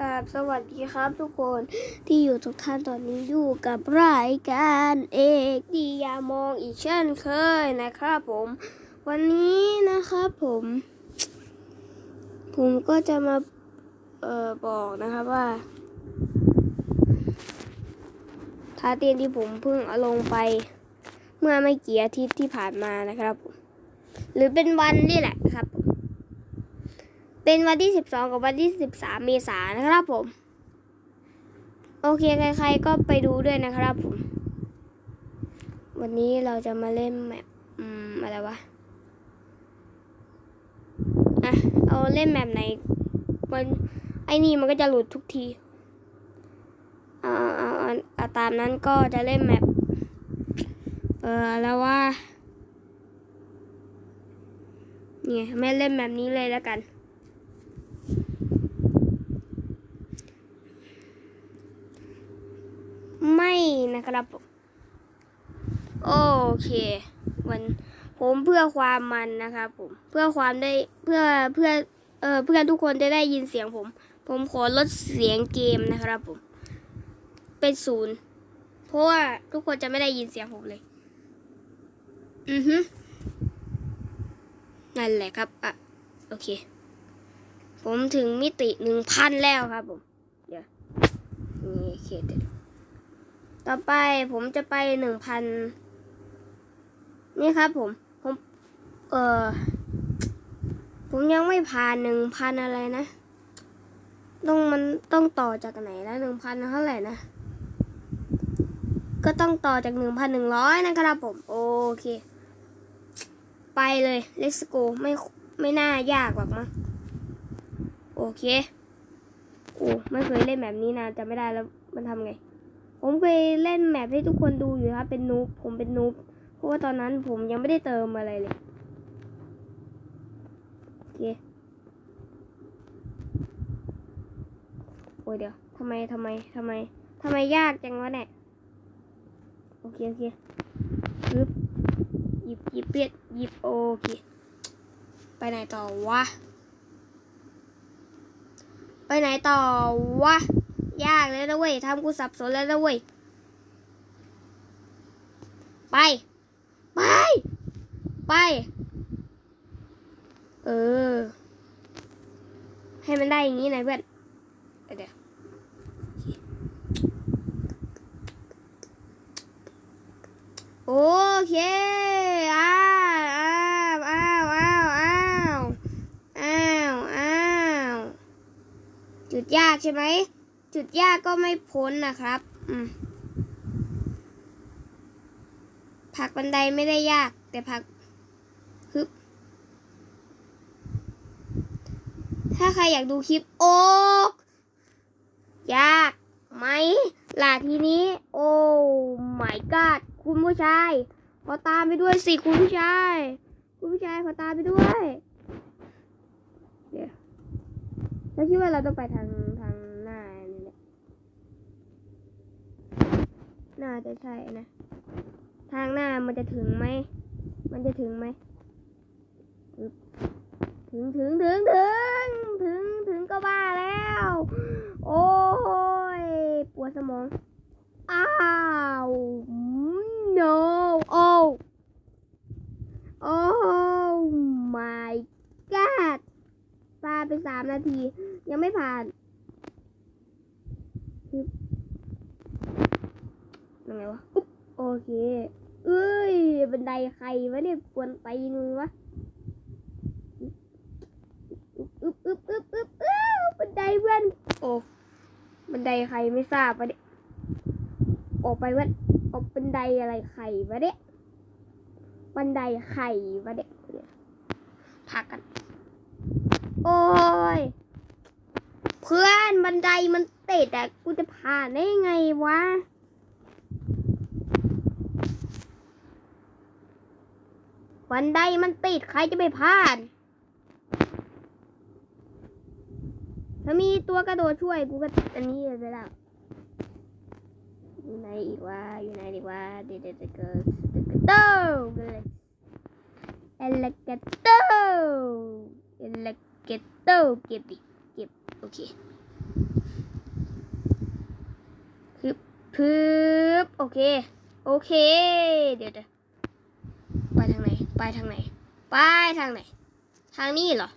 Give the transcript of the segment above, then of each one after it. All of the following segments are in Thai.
กับสวัสดีครับทุกคนที่อยู่ทุกท่านตอนนี้อยู่กับรายการเอกดียามองอีกเช่นเคยนะครับผม วันนี้นะครับผม ผมก็จะมาเอ่อบอกนะครับว่าท่าเต้นที่ผมเพิ่งเอาลงไป เมื่อไม่กี่อาทิตย์ที่ผ่านมานะครับ หรือเป็นวันนี่แหละครับผม เป็นวันที่ 12 กับวันที่ 13 เมษายนนะครับผม โอเคใครๆก็ไปดูด้วยนะครับผม วันนี้เราจะมาเล่นแมปอืมอะไรวะอะเอาเล่นแมปไหนมันไอ้นี่มันก็จะหลุดทุกทีเอาเอาอาเอาตามนั้นก็จะเล่นแมปเออแล้วว่าเนี่ยแม่เล่นแบบนี้เลยแล้วกัน ไม่ นะครับผมโอเค วันผมเพื่อความมันนะครับผมเพื่อความได้เพื่อเพื่อเออเพื่อนทุกคนจะได้ยินเสียงผม ผมขอลดเสียงเกมนะครับผม เป็นศูนย์เพราะว่าทุกคนจะไม่ได้ยินเสียงผมเลย อือฮึนั่นแหละครับอะโอเค ผมถึงมิติหนึ่งพันแล้วครับผม เดี๋ยวนี่โอเคเดี๋ยว ต่อไปผมจะไปหนึ่งพันนี่ครับผมผมเออผมยังไม่ผ่านหนึ่งพันอะไรนะ ต้องมันต้องต่อจากไหนแล้วหนึ่งพันเท่าไหร่นะ ก็ต้องต่อจากหนึ่งพันหนึ่งร้อยนะครับผม โอเค ไปเลย let's go ไม่ไม่น่ายากหรอกมั้งโอเค โอ้ ไม่เคยเล่นแบบนี้นานจะไม่ได้แล้วมันทำไง ผมเคยเล่นแมปให้ทุกคนดูอยู่ครับ เป็นนูบผมเป็นนูบเพราะว่าตอนนั้นผมยังไม่ได้เติมอะไรเลยโอเคโอ้ยเดี๋ยวทำไมทำไมทำไมทำไมยากจังวะเนี่ยโอเคโอเคปึ๊บหยิบหยิบเปียดหยิบโอเค ไปไหนต่อวะ ไปไหนต่อวะ ยากเลยนะเว้ยทำกูสับสนแล้วนะเว้ย ไป ไป ไป เออ ให้มันได้อย่างนี้หน่อยเพื่อนเดี๋ยวโอเคอ้าวอ้าวอ้าวอ้าวอ้าวอ้าวอ้าวจุดยากใช่ไหม จุดยากก็ไม่พ้นนะครับอืมผักบันไดไม่ได้ยาก แต่ผักฮึบถ้าใครอยากดูคลิปโอ๊กยากไหมล่ะทีนี้ โอ้ my god คุณผู้ชาย ขอตามไปด้วยสิคุณผู้ชาย คุณผู้ชายขอตามไปด้วย เดี๋ยวเราคิดว่าเราต้องไปทางทางหน้านี่แหละ น่าจะใช่นะ ทางหน้ามันจะถึงไหม มันจะถึงไหม ถึงถึงถึงถึงถึงถึงก็บ้าแล้ว โอ้ยปวดสมอง อ้าว no โอ้โอ้ my god ปาไปสามนาที ยังไม่ผ่าน ยังไงวะอุ๊บโอเค เอ้ย บันไดใครวะเนี่ยกวนไปนึงวะอึ๊บอึ๊บอึ๊บอึ๊บอึ๊บบันไดเพื่อนโอ้บันไดใครไม่ทราบวะเนี่ยออกไปว่าออกบันไดอะไรไข่วะเนี่ยบันไดไข่วะเนี่ยพักกัน โอ้ย เพื่อนบันไดมันติดอะกูจะผ่านได้ไงวะ บันไดมันติดใครจะไปผ่านถ้ามีตัวกระโดดช่วยกูก็อันนี้ไปแล้วอยู่ไหนอีกวะอยู่ไหนดีวะเด็ดเด็ดเกิดเด็ดเต้าเลยเอลเกตโตเอลเกตโตเก็บดิเก็บโอเคฮึบโอเค โอเค เดี๋ยวเดี๋ยว ไปทางไหน ไปทางไหน ทางนี้เหรอ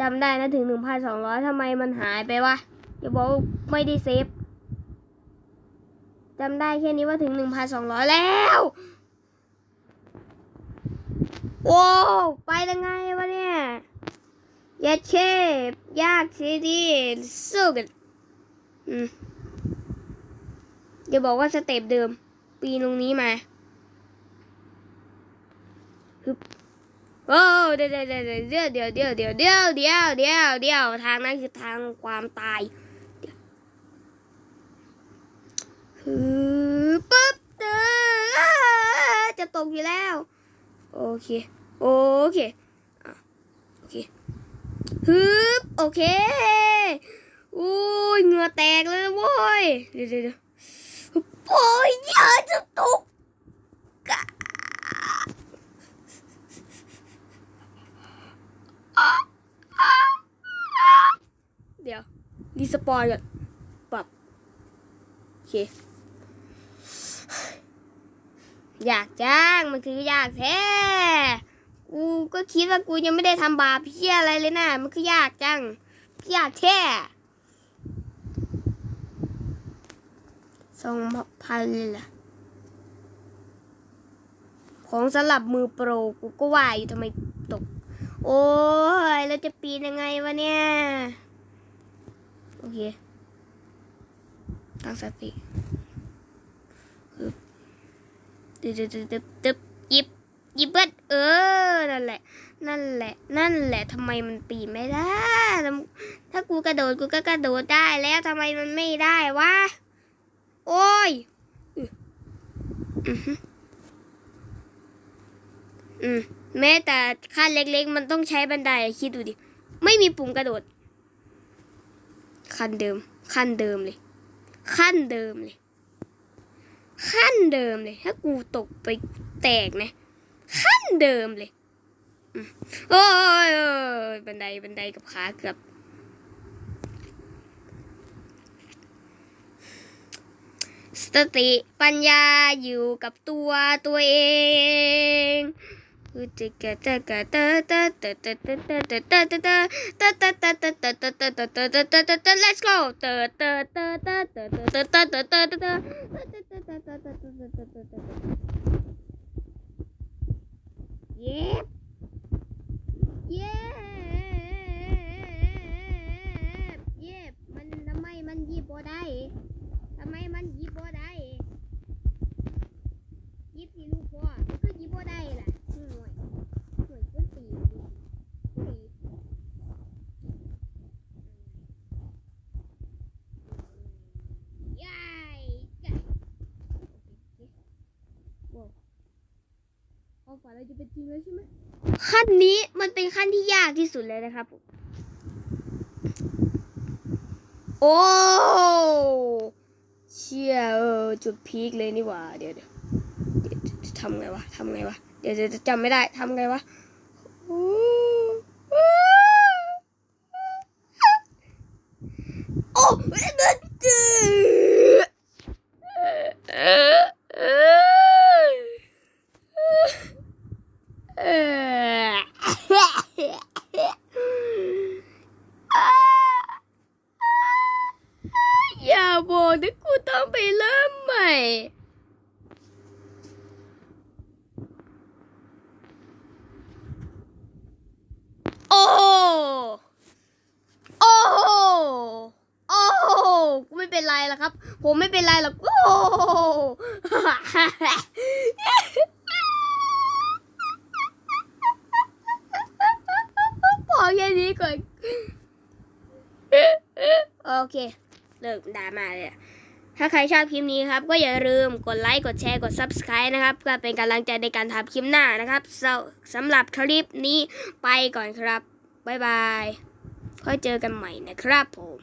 จำได้นะถึงหนึ่งพันสองร้อยทำไมมันหายไปวะอย่าบอกไม่ได้เซฟจำได้แค่นี้ว่าถึงหนึ่งพันสองร้อยแล้วโอ้ไปยังไงวะเนี่ยยาเชฟยากสิดีสู้กันอืมอย่าบอกว่าสเต็ปเดิม ปีนตรงนี้มา ฮึบโอ้เดี๋ยวเดี๋ยวเดี๋ยวเดี๋ยวเดี๋ยวเดี๋ยวเดี๋ยวเดี๋ยวเดี๋ยวเดี๋ยวทางนั้นคือทางความตายฮึปึ๊บเด้อจะตกอยู่แล้ว โอเค โอเคโอเคฮึบโอเคอุ้ยเหงื่อแตกเลยนะเว้ยเดี๋ยวเดี๋ยวเดี๋ยวโอ้ยอย่าจะตกกะเดี๋ยวรีส ปอยก่อนปรับโอเค อยากจ้างมันคืออยากแท้กูก็คิดว่ากูยังไม่ได้ทำบาปเพี้ยอะไรเลยนะมันคืออยากจังอยากแท้สองพันเลยล่ะ ของสลับมือโปรกูก็ว่าอยู่ทำไมตก โอ้ย แล้วจะปีนยังไงวะเนี่ย อเค ตั้งสติฮึบตึ๊บตึ๊บตึ๊บตึ๊บยิบยิบเบิดเออ นั่นแหละ นั่นแหละ นั่นแหละทำไมมันปีนไม่ได้ ถ้ากูกระโดดกูก็กระโดดได้แล้วทำไมมันไม่ได้วะ โอ้ย อืออือฮึอืมแม้แต่ขั้นเล็กๆ มันต้องใช้บันไดคิดดูดิ ไม่มีปุ่มกระโดด ขั้นเดิม ขั้นเดิมเลย ขั้นเดิมเลย ขั้นเดิมเลย ถ้ากูตกไปแตกนะ ขั้นเดิมเลยอืมโอ้ยโอ้ยบันไดบันไดกับขาเกือบสติปัญญาอยู่กับตัวตัวเอง Let's go. Yep. ความฝันเราจะเป็นจริงแล้วใช่ไหมขั้นนี้มันเป็นขั้นที่ยากที่สุดเลยนะครับ โอ้เชี่ยเออจุดพีคเลยนี่หว่า เดี๋ยวเดี๋ยวทำไงวะทำไงวะ เดี๋ยวเดี๋ยวจำไม่ได้ทำไงวะโอ้โอ้เออเออเอออย่าบอกนะกูต้องไปเริ่มใหม่ โอ้โหโอ้โหโอ้โหกูไม่เป็นไรหรอกครับ ผมไม่เป็นไรหรอกโอ้โหพอแค่นี้ก่อนโอเค เลิกด่ามาเลยถ้าใครชอบคลิปนี้ครับ ก็อย่าลืมกดไลค์ กดแชร์ กด Subscribe นะครับเพื่อเป็นกำลังใจในการทำคลิปหน้านะครับสสำหรับคลิปนี้ไปก่อนครับ บ๊ายบาย ค่อยเจอกันใหม่นะครับผม